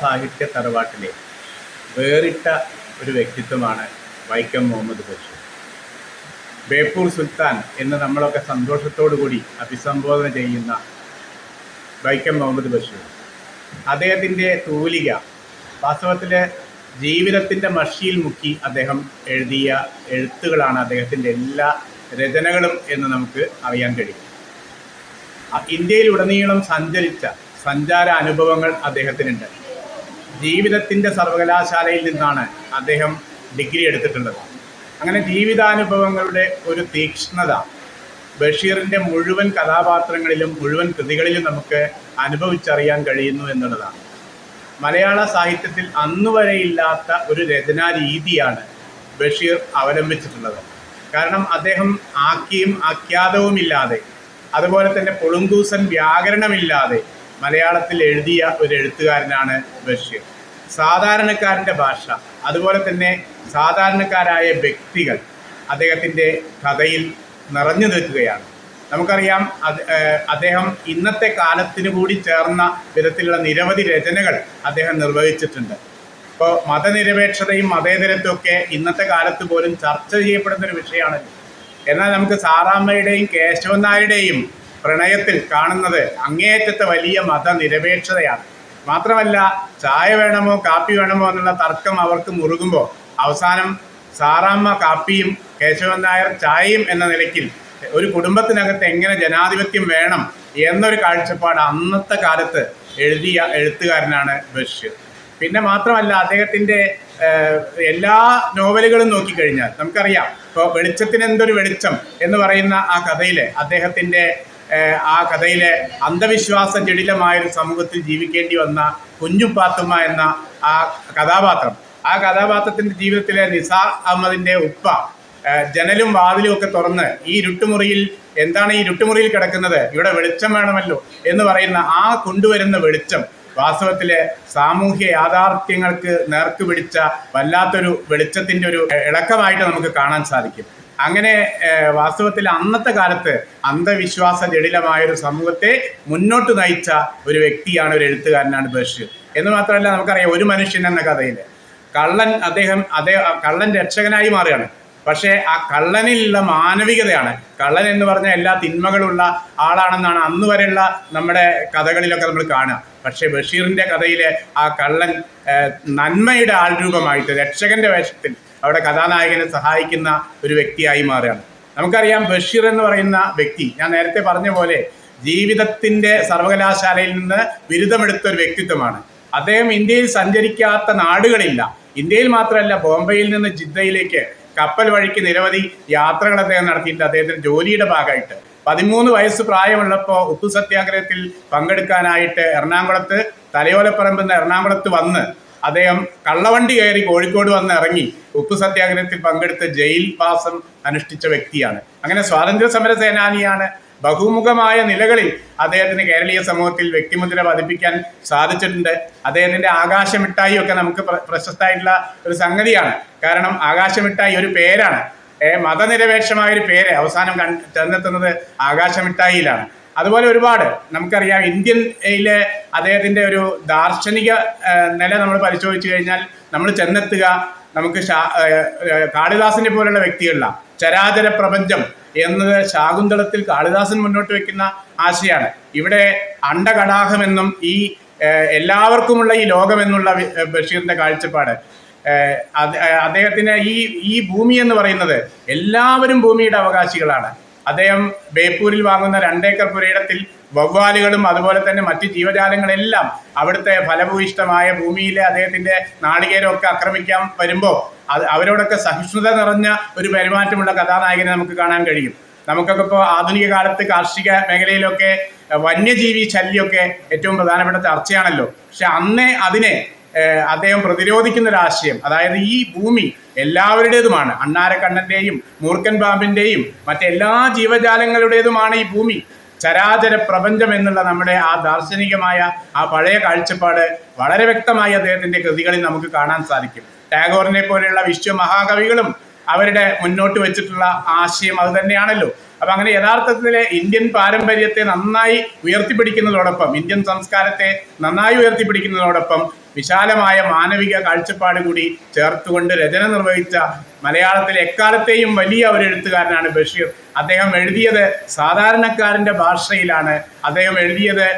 സാഹിത്യ തറവാട്ടിലെ വേറിട്ട ഒരു വ്യക്തിത്വമാണ് വൈക്കം മുഹമ്മദ് ബഷീർ. ബേപ്പൂർ സുൽത്താൻ എന്ന് നമ്മളൊക്കെ കൂടി അഭിസംബോധന ചെയ്യുന്ന വൈക്കം മുഹമ്മദ് ബഷീർ. അദ്ദേഹത്തിന്റെ തൂലിക വാസ്തവത്തിൽ ജീവിതത്തിന്റെ മഷിയിൽ മുക്കി അദ്ദേഹം എഴുതിയ എഴുത്തുകളാണ് അദ്ദേഹത്തിന്റെ എല്ലാ രചനകളും എന്ന് നമുക്ക് അറിയാൻ കഴിയും. ഇന്ത്യയിലുടനീളം സഞ്ചരിച്ച സഞ്ചാര അനുഭവങ്ങൾ അദ്ദേഹത്തിനുണ്ട്. ജീവിതത്തിന്റെ സർവകലാശാലയിൽ നിന്നാണ് അദ്ദേഹം ഡിഗ്രി എടുത്തിട്ടുള്ളത്. അങ്ങനെ ജീവിതാനുഭവങ്ങളുടെ ഒരു തീക്ഷ്ണത ബഷീറിന്റെ മുഴുവൻ കഥാപാത്രങ്ങളിലും മുഴുവൻ കൃതികളിലും നമുക്ക് അനുഭവിച്ചറിയാൻ കഴിയുന്നു എന്നുള്ളതാണ്. മലയാള സാഹിത്യത്തിൽ അന്നുവരെ ഇല്ലാത്ത ഒരു രചനാ രീതിയാണ് ബഷീർ അവലംബിച്ചിട്ടുള്ളത്. കാരണം അദ്ദേഹം ആക്കിയും ആഖ്യാതവുമില്ലാതെ അതുപോലെ തന്നെ പൊളുങ്കൂസൻ വ്യാകരണമില്ലാതെ മലയാളത്തിൽ എഴുതിയ ഒരു എഴുത്തുകാരനാണ് ബഷീർ. സാധാരണക്കാരന്റെ ഭാഷ അതുപോലെ തന്നെ സാധാരണക്കാരായ വ്യക്തികൾ അദ്ദേഹത്തിന്റെ കഥയിൽ നിറഞ്ഞു നിൽക്കുകയാണ്. നമുക്കറിയാം അദ്ദേഹം ഇന്നത്തെ കാലത്തിന് കൂടി ചേർന്ന വിധത്തിലുള്ള നിരവധി രചനകൾ അദ്ദേഹം നിർവഹിച്ചിട്ടുണ്ട്. ഇപ്പോൾ മതനിരപേക്ഷതയും മതേതരത്വം ഒക്കെ ഇന്നത്തെ കാലത്ത് പോലും ചർച്ച ചെയ്യപ്പെടുന്ന ഒരു വിഷയമാണല്ലോ. എന്നാൽ നമുക്ക് സാറാമ്മയുടെയും കേശവൻ നായരുടെയും പ്രണയത്തിൽ കാണുന്നത് അങ്ങേയറ്റത്തെ വലിയ മതനിരപേക്ഷതയാണ്. മാത്രമല്ല ചായ വേണമോ കാപ്പി വേണമോ എന്നുള്ള തർക്കം അവർക്ക് മുറുകുമ്പോൾ അവസാനം സാറാമ്മ കാപ്പിയും കേശവൻ നായർ ചായയും എന്ന നിലയ്ക്കിൽ ഒരു കുടുംബത്തിനകത്ത് എങ്ങനെ ജനാധിപത്യം വേണം എന്നൊരു കാഴ്ചപ്പാട് അന്നത്തെ കാലത്ത് എഴുതിയ എഴുത്തുകാരനാണ് ബഷീർ. പിന്നെ മാത്രമല്ല അദ്ദേഹത്തിന്റെ എല്ലാ നോവലുകളും നോക്കിക്കഴിഞ്ഞാൽ നമുക്കറിയാം ഇപ്പോൾ വെളിച്ചത്തിന് എന്തൊരു വെളിച്ചം എന്ന് പറയുന്ന ആ കഥയിൽ അദ്ദേഹത്തിന്റെ ആ കഥയിലെ അന്ധവിശ്വാസ ജടിലമായൊരു സമൂഹത്തിൽ ജീവിക്കേണ്ടി വന്ന കുഞ്ഞുപാത്തുമ്മ എന്ന ആ കഥാപാത്രം. ആ കഥാപാത്രത്തിന്റെ ജീവിതത്തിലെ നിസാ അഹമ്മദിന്റെ ഉപ്പ ജനലും വാതിലും ഒക്കെ തുറന്ന് ഈ ഇരുട്ടുമുറിയിൽ എന്താണ് ഈ ഇരുട്ടുമുറിയിൽ കിടക്കുന്നത്? ഇവിടെ വെളിച്ചം വേണമല്ലോ എന്ന് പറയുന്ന ആ കൊണ്ടുവരുന്ന വെളിച്ചം വാസ്തവത്തിലെ സാമൂഹ്യ യാഥാർത്ഥ്യങ്ങൾക്ക് നേർക്ക് പിടിച്ച വല്ലാത്തൊരു വെളിച്ചത്തിന്റെ ഒരു ഇളക്കമായിട്ട് നമുക്ക് കാണാൻ സാധിക്കും. അങ്ങനെ വാസ്തവത്തിൽ അന്നത്തെ കാലത്ത് അന്ധവിശ്വാസ ജടിലമായൊരു സമൂഹത്തെ മുന്നോട്ട് നയിച്ച ഒരു വ്യക്തിയാണ് ഒരു എഴുത്തുകാരനാണ് ബഷീർ. എന്ന് മാത്രമല്ല നമുക്കറിയാം ഒരു മനുഷ്യൻ എന്ന കഥയിൽ കള്ളൻ അദ്ദേഹം അദ്ദേഹം കള്ളൻ രക്ഷകനായി മാറുകയാണ്. പക്ഷേ ആ കള്ളനിലുള്ള മാനവികതയാണ്. കള്ളൻ എന്ന് പറഞ്ഞാൽ എല്ലാ തിന്മകളുള്ള ആളാണെന്നാണ് അന്ന് വരെയുള്ള നമ്മുടെ കഥകളിലൊക്കെ നമ്മൾ കാണുക. പക്ഷേ ബഷീറിന്റെ കഥയിലെ ആ കള്ളൻ നന്മയുടെ ആൾരൂപമായിട്ട് രക്ഷകന്റെ വേഷത്തിൽ അവിടെ കഥാനായകനെ സഹായിക്കുന്ന ഒരു വ്യക്തിയായി മാറുകയാണ്. നമുക്കറിയാം ബഷീർ എന്ന് പറയുന്ന വ്യക്തി ഞാൻ നേരത്തെ പറഞ്ഞ പോലെ ജീവിതത്തിന്റെ സർവകലാശാലയിൽ നിന്ന് ബിരുദമെടുത്ത ഒരു വ്യക്തിത്വമാണ്. അദ്ദേഹം ഇന്ത്യയിൽ സഞ്ചരിക്കാത്ത നാടുകളില്ല. ഇന്ത്യയിൽ മാത്രമല്ല ബോംബെയിൽ നിന്ന് ജിദ്ദയിലേക്ക് കപ്പൽ വഴിക്ക് നിരവധി യാത്രകൾ അദ്ദേഹം നടത്തിയിട്ടുണ്ട്. അദ്ദേഹത്തിന്റെ ജോലിയുടെ ഭാഗമായിട്ട്. പതിമൂന്ന് വയസ്സ് പ്രായമുള്ളപ്പോൾ ഉപ്പു സത്യാഗ്രഹത്തിൽ പങ്കെടുക്കാനായിട്ട് എറണാകുളത്ത് തലയോലപ്പറമ്പ് നിന്ന് എറണാകുളത്ത് വന്ന് അദ്ദേഹം കള്ളവണ്ടി കയറി കോഴിക്കോട് വന്ന് ഇറങ്ങി ഉപ്പു സത്യാഗ്രഹത്തിൽ പങ്കെടുത്ത് ജയിൽ വാസം അനുഷ്ഠിച്ച വ്യക്തിയാണ്. അങ്ങനെ സ്വാതന്ത്ര്യ സമര സേനാനിയാണ് ബഹുമുഖമായ നിലകളിൽ അദ്ദേഹത്തിന് കേരളീയ സമൂഹത്തിൽ വ്യക്തിമുദ്ര പതിപ്പിക്കാൻ സാധിച്ചിട്ടുണ്ട്. അദ്ദേഹത്തിന്റെ ആകാശമിട്ടായി ഒക്കെ നമുക്ക് പ്ര- പ്രശസ്തമായിട്ടുള്ള ഒരു സംഗതിയാണ്. കാരണം ആകാശമിട്ടായി ഒരു പേരാണ്. മതനിരപേക്ഷമായ ഒരു പേര് അവസാനം കൺ ചെന്നെത്തുന്നത് ആകാശമിട്ടായിലാണ് അതുപോലെ ഒരുപാട് നമുക്കറിയാം ഇന്ത്യയിലെ അദ്ദേഹത്തിന്റെ ഒരു ദാർശനിക നില നമ്മൾ പരിശോധിച്ചു കഴിഞ്ഞാൽ നമ്മൾ ചെന്നെത്തുക നമുക്ക് കാളിദാസിനെ പോലുള്ള വ്യക്തികളിലാണ്. ചരാചര പ്രപഞ്ചം എന്നത് ശാകുന്തളത്തിൽ കാളിദാസൻ മുന്നോട്ട് വെക്കുന്ന ആശയാണ്. ഇവിടെ അണ്ടകടാഹമെന്നും ഈ എല്ലാവർക്കുമുള്ള ഈ ലോകമെന്നുള്ള ബഷീറിന്റെ കാഴ്ചപ്പാട്. അദ്ദേഹത്തിന് ഈ ഈ ഭൂമി എന്ന് പറയുന്നത് എല്ലാവരും ഭൂമിയുടെ അവകാശികളാണ്. അദ്ദേഹം ബേപ്പൂരിൽ വാങ്ങുന്ന രണ്ടേക്കർ പുരയിടത്തിൽ വവ്വാലുകളും അതുപോലെ തന്നെ മറ്റ് ജീവജാലങ്ങളെല്ലാം അവിടുത്തെ ഫലഭൂയിഷ്ടമായ ഭൂമിയിലെ അദ്ദേഹത്തിന്റെ നാളികേരമൊക്കെ ആക്രമിക്കാൻ വരുമ്പോൾ അത് അവരോടൊക്കെ സഹിഷ്ണുത നിറഞ്ഞ ഒരു പെരുമാറ്റമുള്ള കഥാനായകനെ നമുക്ക് കാണാൻ കഴിയും. നമുക്കൊക്കെ ഇപ്പോൾ ആധുനിക കാലത്ത് കാർഷിക മേഖലയിലൊക്കെ വന്യജീവി ശല്യമൊക്കെ ഏറ്റവും പ്രധാനപ്പെട്ട ചർച്ചയാണല്ലോ. പക്ഷെ അന്നേ അതിനെ അദ്ദേഹം പ്രതിരോധിക്കുന്ന ഒരു ആശയം അതായത് ഈ ഭൂമി എല്ലാവരുടേതുമാണ്. അണ്ണാരക്കണ്ണന്റെയും മൂർക്കൻ പാമ്പിന്റെയും മറ്റെല്ലാ ജീവജാലങ്ങളുടേതുമാണ് ഈ ഭൂമി. ചരാചര പ്രപഞ്ചം എന്നുള്ള നമ്മുടെ ആ ദാർശനികമായ ആ പഴയ കാഴ്ചപ്പാട് വളരെ വ്യക്തമായി അദ്ദേഹത്തിന്റെ കൃതികളിൽ നമുക്ക് കാണാൻ സാധിക്കും. ടാഗോറിനെ പോലെയുള്ള വിശ്വമഹാകവികളും അവരുടെ മുന്നോട്ട് വെച്ചിട്ടുള്ള ആശയം അത് തന്നെയാണല്ലോ. അപ്പൊ അങ്ങനെ യഥാർത്ഥത്തിലെ ഇന്ത്യൻ പാരമ്പര്യത്തെ നന്നായി ഉയർത്തിപ്പിടിക്കുന്നതോടൊപ്പം ഇന്ത്യൻ സംസ്കാരത്തെ നന്നായി ഉയർത്തിപ്പിടിക്കുന്നതോടൊപ്പം വിശാലമായ മാനവിക കാഴ്ചപ്പാട് കൂടി ചേർത്തുകൊണ്ട് രചന നിർവഹിച്ച മലയാളത്തിലെ എക്കാലത്തെയും വലിയ ഒരു എഴുത്തുകാരനാണ് ബഷീർ. അദ്ദേഹം എഴുതിയത് സാധാരണക്കാരന്റെ ഭാഷയിലാണ്. അദ്ദേഹം എഴുതിയത്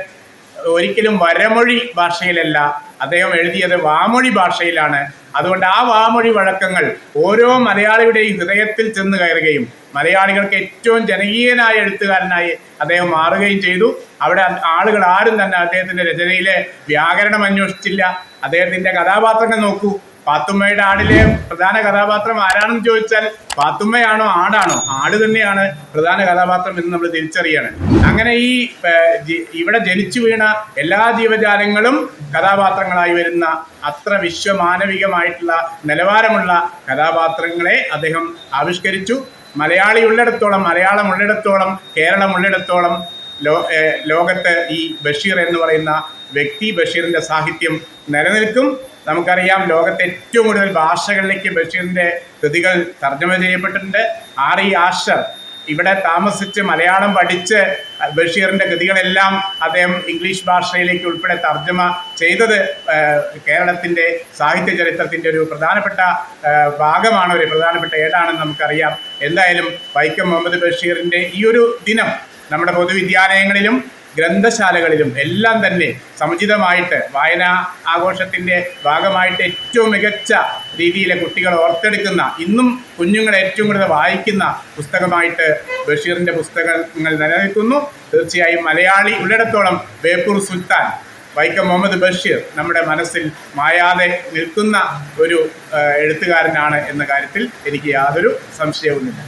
ഒരിക്കലും വരമൊഴി ഭാഷയിലല്ല. അദ്ദേഹം എഴുതിയത് വാമൊഴി ഭാഷയിലാണ്. അതുകൊണ്ട് ആ വാമൊഴി വഴക്കങ്ങൾ ഓരോ മലയാളിയുടെയും ഹൃദയത്തിൽ ചെന്ന് കയറുകയും മലയാളികൾക്ക് ഏറ്റവും ജനകീയനായ എഴുത്തുകാരനായി അദ്ദേഹം മാറുകയും ചെയ്തു. അവിടെ ആളുകൾ ആരും തന്നെ അദ്ദേഹത്തിന്റെ രചനയിലെ വ്യാകരണം അന്വേഷിച്ചില്ല. അദ്ദേഹത്തിന്റെ കഥാപാത്രങ്ങൾ നോക്കൂ. പാത്തുമ്മയുടെ ആടിലെ പ്രധാന കഥാപാത്രം ആരാണെന്ന് ചോദിച്ചാൽ പാത്തുമ്മയാണോ ആടാണോ? ആട് തന്നെയാണ് പ്രധാന കഥാപാത്രം എന്ന് നമ്മൾ തിരിച്ചറിയാണ്. അങ്ങനെ ഈ ഇവിടെ ജനിച്ചു വീണ എല്ലാ ജീവജാലങ്ങളും കഥാപാത്രങ്ങളായി വരുന്ന അത്ര വിശ്വമാനവികമായിട്ടുള്ള നിലവാരമുള്ള കഥാപാത്രങ്ങളെ അദ്ദേഹം ആവിഷ്കരിച്ചു. മലയാളി ഉള്ളിടത്തോളം മലയാളം ഉള്ളിടത്തോളം കേരളം ഉള്ളിടത്തോളം ലോ ലോകത്ത് ഈ ബഷീർ എന്ന് പറയുന്ന വ്യക്തി ബഷീറിന്റെ സാഹിത്യം നിലനിൽക്കും. നമുക്കറിയാം ലോകത്തെ ഏറ്റവും കൂടുതൽ ഭാഷകളിലേക്ക് ബഷീറിന്റെ കൃതികൾ തർജമ ചെയ്യപ്പെട്ടിട്ടുണ്ട്. ആർ ഇ ആഷർ ഇവിടെ താമസിച്ച് മലയാളം പഠിച്ച് ബഷീറിന്റെ കൃതികളെല്ലാം അദ്ദേഹം ഇംഗ്ലീഷ് ഭാഷയിലേക്ക് ഉൾപ്പെടെ തർജമ ചെയ്തത് കേരളത്തിന്റെ സാഹിത്യ ചരിത്രത്തിന്റെ ഒരു പ്രധാനപ്പെട്ട ഭാഗമാണ് ഒരു പ്രധാനപ്പെട്ട ഏടാണെന്ന് നമുക്കറിയാം. എന്തായാലും വൈക്കം മുഹമ്മദ് ബഷീറിന്റെ ഈ ഒരു ദിനം നമ്മുടെ പൊതുവിദ്യാലയങ്ങളിലും ഗ്രന്ഥശാലകളിലും എല്ലാം തന്നെ സമുചിതമായിട്ട് വായന ആഘോഷത്തിന്റെ ഭാഗമായിട്ട് ഏറ്റവും മികച്ച രീതിയിലെ കുട്ടികൾ ഓർത്തെടുക്കുന്ന ഇന്നും കുഞ്ഞുങ്ങൾ ഏറ്റവും കൂടുതൽ വായിക്കുന്ന പുസ്തകമായിട്ട് ബഷീറിന്റെ പുസ്തകങ്ങൾ നിലനിൽക്കുന്നു. തീർച്ചയായും മലയാളി ഉള്ളിടത്തോളം ബേപ്പൂർ സുൽത്താൻ വൈക്കം മുഹമ്മദ് ബഷീർ നമ്മുടെ മനസ്സിൽ മായാതെ നിൽക്കുന്ന ഒരു എഴുത്തുകാരനാണ് എന്ന കാര്യത്തിൽ എനിക്ക് യാതൊരു സംശയവുമില്ല.